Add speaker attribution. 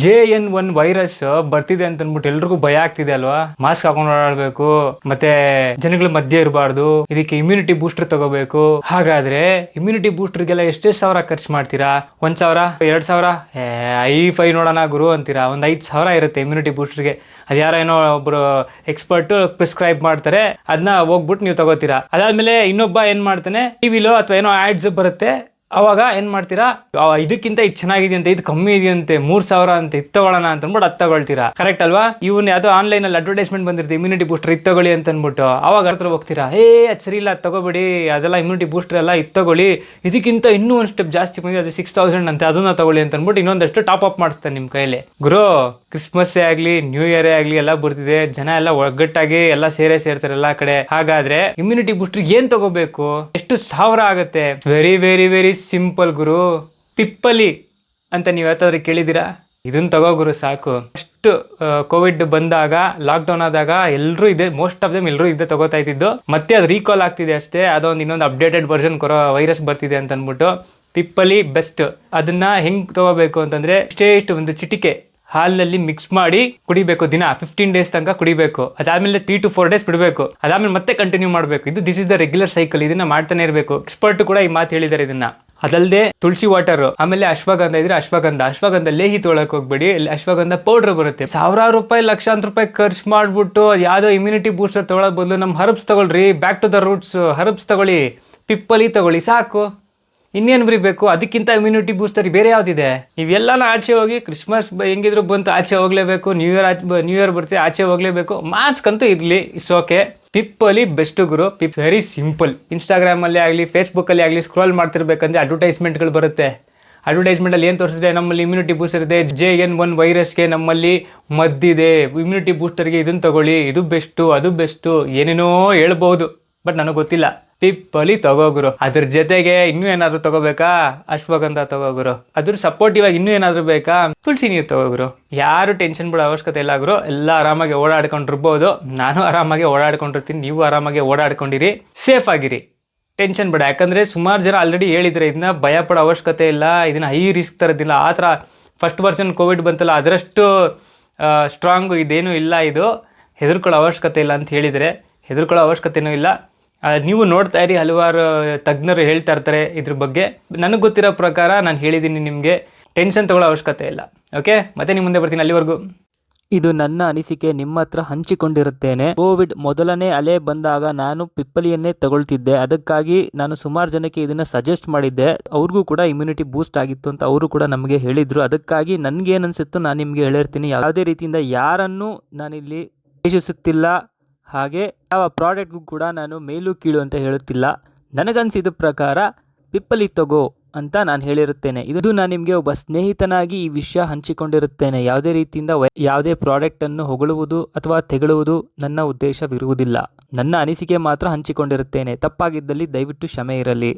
Speaker 1: J N one virus ಬರ್ತಿದೆ ಅಂತ ಅನ್ಬಿಟ್ಟು ಎಲ್ರಿಗೂ ಭಯ ಆಗ್ತಿದೆ ಅಲ್ವಾ? ಮಾಸ್ಕ್ ಹಾಕೊಂಡು ಓಡಾಡ್ಬೇಕು, ಮತ್ತೆ ಜನಗಳ ಮಧ್ಯೆ ಇರಬಾರ್ದು, ಇದಕ್ಕೆ ಇಮ್ಯುನಿಟಿ ಬೂಸ್ಟರ್ ತಗೋಬೇಕು. ಹಾಗಾದ್ರೆ ಇಮ್ಯುನಿಟಿ ಬೂಸ್ಟರ್ಗೆಲ್ಲ ಎಷ್ಟೇ ಸಾವಿರ ಖರ್ಚು ಮಾಡ್ತೀರಾ? ಒಂದ್ ಸಾವಿರ? ಎರಡ್ ಸಾವಿರ? ಐ ಫೈ ನೋಡೋಣ ಗುರು ಅಂತೀರಾ? ಒಂದ್ ಐದ್ ಸಾವಿರ ಇರುತ್ತೆ ಇಮ್ಯುನಿಟಿ ಬೂಸ್ಟರ್ಗೆ ಅದು ಯಾರ ಏನೋ ಒಬ್ರು ಎಕ್ಸ್ಪರ್ಟ್ ಪ್ರಿಸ್ಕ್ರೈಬ್ ಮಾಡ್ತಾರೆ ಅದನ್ನ ಹೋಗ್ಬಿಟ್ಟು ನೀವು ತಗೋತೀರಾ? ಅದಾದ್ಮೇಲೆ ಇನ್ನೊಬ್ಬ ಏನ್ ಮಾಡ್ತಾನೆ? ಟಿವಿಲೋ ಅಥವಾ ಏನೋ ಆಡ್ಸ್ ಬರುತ್ತೆ ಅವಾಗ ಏನ್ ಮಾಡ್ತೀರಾ? ಇದಕ್ಕಿಂತ ಇದು ಚೆನ್ನಾಗಿದೆಯಂತೆ, ಇದು ಕಮ್ಮಿ ಇದೆಯಂತೆ, ಮೂರ್ ಸಾವಿರ ಅಂತ ಇದು ತಗೊಳ್ಳೋಣ ಅಂತ ಅಂದ್ಬಿಟ್ಟು ಅದು ತಗೊಳ್ತೀರಾ? ಕರೆಕ್ಟ್ ಅಲ್ವಾ? ಇವನ್ ಆನ್ಲೈನ್ ಅಲ್ಲಿ ಅಡ್ವರ್ಟೈಸ್ಮೆಂಟ್ ಬಂದಿರುತ್ತೆ ಇಮ್ಯುನಿಟಿ ಬೂಸ್ಟರ್ ಇದು ತಗೊಳ್ಳಿ ಅಂತ ಅಂದ್ಬಿಟ್ಟು ಅವಾಗ ಹತ್ರ ಹೋಗ್ತೀರಾ? ಏ, ಅದು ಸರಿ ಇಲ್ಲ ತಗೋಬೇಡಿ, ಅದೆಲ್ಲ ಇಮ್ಯುನಿಟಿ ಬೂಸ್ಟರ್ ಎಲ್ಲ ಇದು ತಗೊಳ್ಳಿ. ಇದಕ್ಕಿಂತ ಇನ್ನೂ ಒಂದು ಸ್ಟೆಪ್ ಜಾಸ್ತಿ ಬಂದಿದೆ, ಅದು ಸಿಕ್ಸ್ ತೌಸಂಡ್ ಅಂತ, ಅದನ್ನ ತಗೊಳ್ಳಿ ಅಂತ ಅಂದ್ಬಿಟ್ಟು ಇನ್ನೊಂದಷ್ಟು ಟಾಪ್ ಅಪ್ ಮಾಡಿಸ್ತಾರೆ ನಿಮ್ಮ ಕೈಯಲ್ಲಿ. ಗುರು ಕ್ರಿಸ್ಮಸ್ಸೇ ಆಗಲಿ ನ್ಯೂ ಇಯರೇ ಆಗಲಿ ಎಲ್ಲ ಬರ್ತಿದೆ, ಜನ ಎಲ್ಲ ಒಗ್ಗಟ್ಟಾಗಿ ಎಲ್ಲ ಸೇರೇ ಸೇರ್ತಾರೆ ಎಲ್ಲ ಕಡೆ. ಹಾಗಾದ್ರೆ ಇಮ್ಯುನಿಟಿ ಬೂಸ್ಟರ್ ಏನ್ ತಗೋಬೇಕು? ಎಷ್ಟು ಸಾವಿರ ಆಗುತ್ತೆ? ವೆರಿ ವೆರಿ ವೆರಿ ಸಿಂಪಲ್ ಗುರು. ಪಿಪ್ಪಲಿ ಅಂತ ನೀವು ಯಾವತ್ತಾದ್ರೂ ಕೇಳಿದ್ದೀರಾ? ಇದನ್ನ ತಗೋ ಗುರು, ಸಾಕು. ಅಷ್ಟು ಕೋವಿಡ್ ಬಂದಾಗ ಲಾಕ್ಡೌನ್ ಆದಾಗ ಎಲ್ಲರೂ ಇದೆ ಮೋಸ್ಟ್ ಆಫ್ ದಮ್ ಎಲ್ಲರೂ ಇದೆ ತಗೋತಾ ಇದ್ದಿದ್ದು. ಮತ್ತೆ ಅದು ರೀಕಾಲ್ ಆಗ್ತಿದೆ ಅಷ್ಟೇ. ಅದೊಂದು ಇನ್ನೊಂದು ಅಪ್ಡೇಟೆಡ್ ವರ್ಷನ್ ಕೊರೋ ವೈರಸ್ ಬರ್ತಿದೆ ಅಂತ ಅಂದ್ಬಿಟ್ಟು ಪಿಪ್ಪಲಿ ಬೆಸ್ಟ್ ಅದನ್ನ ಹೆಂಗೆ ತಗೋಬೇಕು ಅಂತಂದ್ರೆ ಇಷ್ಟೇ ಒಂದು ಚಿಟಿಕೆ. ಹಾಲಿನಲ್ಲಿ ಮಿಕ್ಸ್ ಮಾಡಿ ಕುಡಿಬೇಕು. ದಿನ ಫಿಫ್ಟೀನ್ ಡೇಸ್ ತನಕ ಕುಡಿಬೇಕು. ಅದಾದ್ಮೇಲೆ ತ್ರೀ ಟು ಫೋರ್ ಡೇಸ್ ಬಿಡಬೇಕು. ಅದಾದ್ಮೇಲೆ ಮತ್ತೆ ಕಂಟಿನ್ಯೂ ಮಾಡಬೇಕು. ಇದು this is the regular cycle ಇದನ್ನ ಮಾಡ್ತಾನೆ ಇರಬೇಕು. ಎಕ್ಸ್ಪರ್ಟ್ ಕೂಡ ಈ ಮಾತು ಹೇಳಿದ್ದಾರೆ ಇದನ್ನ. ಅದಲ್ಲದೆ ತುಳಸಿ ವಾಟರ್ ಆಮೇಲೆ ಅಶ್ವಗಂಧ ಇದ್ರೆ ಅಶ್ವಗಂಧ. ಅಶ್ವಗಂಧ ಲೇಹಿ ತೊಳಕ್ ಹೋಗ್ಬೇಡಿ. ಅಶ್ವಗಂಧ ಪೌಡರ್ ಬರುತ್ತೆ. ಸಾವಿರಾರು ರೂಪಾಯಿ, ಲಕ್ಷಾಂತರ ರೂಪಾಯಿ ಖರ್ಚು ಮಾಡ್ಬಿಟ್ಟು ಯಾವ್ದೋ ಇಮ್ಯುನಿಟಿ ಬೂಸ್ಟರ್ ತಗೊಳ್ಳೋ ಬದಲು ನಮ್ಮ ಹರ್ಬ್ಸ್ ತಗೊಳ್ರಿ. Back to the roots herbs ತಗೊಳ್ಳಿ. ಪಿಪ್ಪಲಿ ತಗೊಳ್ಳಿ. ಸಾಕು. ಇನ್ನೇನು ಬರೀಬೇಕು ಅದಕ್ಕಿಂತ ಇಮ್ಯುನಿಟಿ ಬೂಸ್ಟರ್ ಬೇರೆ ಯಾವ್ದಿದೆ? ನೀವೆಲ್ಲನ ಆಚೆ ಹೋಗಿ ಕ್ರಿಸ್ಮಸ್ ಹೆಂಗಿದ್ರು ಬಂತು, ಆಚೆ ಹೋಗ್ಲೇಬೇಕು ನ್ಯೂ ಇಯರ್ ನ್ಯೂ ಇಯರ್ ಬರ್ತೀವಿ ಆಚೆ ಹೋಗ್ಲೇಬೇಕು. ಮಾಸ್ಕ್ ಅಂತೂ ಇರಲಿ ಇಟ್ಸ್ ಓಕೆ ಪಿಪ್ಪಲಿ ಬೆಸ್ಟ್ ಗುರು. ಪಿಪ್ ವೆರಿ ಸಿಂಪಲ್ ಇನ್ಸ್ಟಾಗ್ರಾಮಲ್ಲಿ ಆಗಲಿ ಫೇಸ್ಬುಕ್ಕಲ್ಲಿ ಆಗಲಿ ಸ್ಕ್ರೋಲ್ ಮಾಡ್ತಿರ್ಬೇಕಂದ್ರೆ ಅಡ್ವರ್ಟೈಸ್ಮೆಂಟ್ಗಳು ಬರುತ್ತೆ. ಅಡ್ವರ್ಟೈಸ್ಮೆಂಟಲ್ಲಿ ಏನು ತೋರಿಸಿದೆ? ನಮ್ಮಲ್ಲಿ ಇಮ್ಯುನಿಟಿ ಬೂಸ್ಟರ್ ಇದೆ. ಜೆ ಎನ್ ಒನ್ ವೈರಸ್ಗೆ ನಮ್ಮಲ್ಲಿ ಮದ್ದಿದೆ. ಇಮ್ಯುನಿಟಿ ಬೂಸ್ಟರ್ಗೆ ಇದನ್ನು ತಗೊಳ್ಳಿ. ಇದು ಬೆಸ್ಟು ಅದು ಬೆಸ್ಟು ಏನೇನೋ ಹೇಳ್ಬೋದು ಬಟ್ ನನಗೆ ಗೊತ್ತಿಲ್ಲ. ಪಿಪ್ಪಲಿ ತಗೋಗುರು ಅದ್ರ ಜೊತೆಗೆ ಇನ್ನೂ ಏನಾದ್ರು ತಗೋಬೇಕಾ? ಅಶ್ವಗಂಧ ತಗೋಗುರು ಅದ್ರ ಸಪೋರ್ಟಿವ್ ಆಗಿ ಇನ್ನೂ ಏನಾದ್ರು ಬೇಕಾ? ತುಳಸಿ ನೀರು ತಗೋಗುರು ಯಾರು ಟೆನ್ಷನ್ ಬಿಡೋ ಅವಶ್ಯಕತೆ ಇಲ್ಲ ಗುರು. ಎಲ್ಲ ಆರಾಮಾಗಿ ಓಡಾಡ್ಕೊಂಡಿರ್ಬೋದು. ನಾನು ಆರಾಮಾಗಿ ಓಡಾಡ್ಕೊಂಡಿರ್ತೀನಿ. ನೀವು ಆರಾಮಾಗಿ ಓಡಾಡ್ಕೊಂಡಿರಿ. ಸೇಫ್ ಆಗಿರಿ. ಟೆನ್ಷನ್ ಬೇಡ. ಯಾಕಂದ್ರೆ ಸುಮಾರು ಜನ ಆಲ್ರೆಡಿ ಹೇಳಿದ್ರೆ ಇದನ್ನ ಭಯ ಪಡೋ ಅವಶ್ಯಕತೆ ಇಲ್ಲ. ಇದನ್ನ ಹೈ ರಿಸ್ಕ್ ತರೋದಿಲ್ಲ. ಆ ಥರ ಫಸ್ಟ್ ವರ್ಷನ್ ಕೋವಿಡ್ ಬಂತಲ್ಲ, ಅದರಷ್ಟು ಸ್ಟ್ರಾಂಗು ಇದೇನು ಇಲ್ಲ ಇದು. ಹೆದರ್ಕೊಳ್ಳೋ ಅವಶ್ಯಕತೆ ಇಲ್ಲ ಅಂತ ಹೇಳಿದರೆ ಹೆದರ್ಕೊಳ್ಳೋ ಅವಶ್ಯಕತೆನೂ ಇಲ್ಲ. ನೀವು ನೋಡ್ತಾ ಇರಿ ಹಲವಾರು ತಜ್ಞರು ಹೇಳ್ತಾ ಇರ್ತಾರೆ ಇದ್ರ ಬಗ್ಗೆ. ನನಗೆ ಗೊತ್ತಿರೋ ಪ್ರಕಾರ ನಾನು ಹೇಳಿದ್ದೀನಿ ನಿಮಗೆ. ಟೆನ್ಷನ್ ತಗೊಳ್ಳೋ ಅವಶ್ಯಕತೆ ಇಲ್ಲ. ಓಕೆ ಮತ್ತೆ ನಿಮ್ಮ ಮುಂದೆ ಬರ್ತೀನಿ ಅಲ್ಲಿವರೆಗೂ.
Speaker 2: ಇದು ನನ್ನ ಅನಿಸಿಕೆ, ನಿಮ್ಮ ಹತ್ರ ಹಂಚಿಕೊಂಡಿರುತ್ತೇನೆ. ಕೋವಿಡ್ ಮೊದಲನೇ ಅಲೆ ಬಂದಾಗ ನಾನು ಪಿಪ್ಪಲಿಯನ್ನೇ ತಗೊಳ್ತಿದ್ದೆ. ಅದಕ್ಕಾಗಿ ನಾನು ಸುಮಾರು ಜನಕ್ಕೆ ಇದನ್ನ ಸಜೆಸ್ಟ್ ಮಾಡಿದ್ದೆ. ಅವ್ರಿಗೂ ಕೂಡ ಇಮ್ಯುನಿಟಿ ಬೂಸ್ಟ್ ಆಗಿತ್ತು ಅಂತ ಅವರು ಕೂಡ ನಮಗೆ ಹೇಳಿದ್ರು. ಅದಕ್ಕಾಗಿ ನನ್ಗೆ ಅನ್ಸುತ್ತೋ ನಾನು ನಿಮಗೆ ಹೇಳಿರ್ತೀನಿ. ಯಾವುದೇ ರೀತಿಯಿಂದ ಯಾರನ್ನು ನಾನಿಲ್ಲಿ ದ್ವೇಷಿಸುತ್ತಿಲ್ಲ. ಹಾಗೆ ಯಾವ ಪ್ರಾಡಕ್ಟ್ಗೂ ಕೂಡ ನಾನು ಮೇಲು ಕೀಳು ಅಂತ ಹೇಳುತ್ತಿಲ್ಲ. ನನಗನ್ಸಿದ ಪ್ರಕಾರ ಪಿಪ್ಪಲಿ ತಗೋ ಅಂತ ನಾನು ಹೇಳಿರುತ್ತೇನೆ. ಇದು ನಾನು ನಿಮಗೆ ಒಬ್ಬ ಸ್ನೇಹಿತನಾಗಿ ಈ ವಿಷಯ ಹಂಚಿಕೊಂಡಿರುತ್ತೇನೆ. ಯಾವುದೇ ರೀತಿಯಿಂದ ಯಾವುದೇ ಪ್ರಾಡಕ್ಟನ್ನು ಹೊಗಳುವುದು ಅಥವಾ ತೆಗಳುವುದು ನನ್ನ ಉದ್ದೇಶವಿರುವುದಿಲ್ಲ. ನನ್ನ ಅನಿಸಿಕೆ ಮಾತ್ರ ಹಂಚಿಕೊಂಡಿರುತ್ತೇನೆ. ತಪ್ಪಾಗಿದ್ದಲ್ಲಿ ದಯವಿಟ್ಟು ಕ್ಷಮೆ ಇರಲಿ.